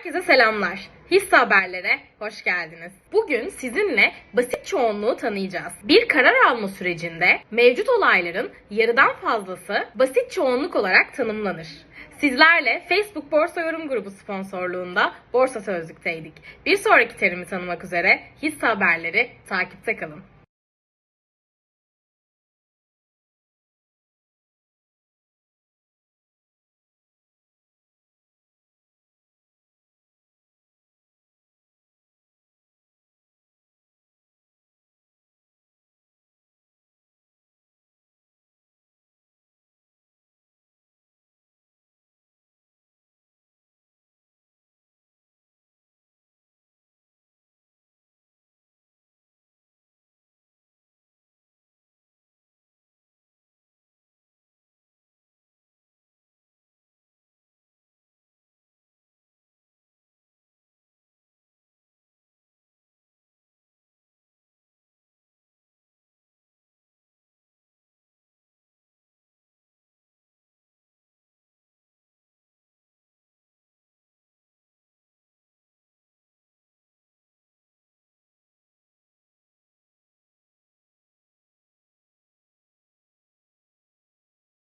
Herkese selamlar. Hisse haberlere hoş geldiniz. Bugün sizinle basit çoğunluğu tanıyacağız. Bir karar alma sürecinde mevcut olayların yarıdan fazlası basit çoğunluk olarak tanımlanır. Sizlerle Facebook Borsa Yorum Grubu sponsorluğunda Borsa Sözlük'teydik. Bir sonraki terimi tanımak üzere hisse haberleri takipte kalın.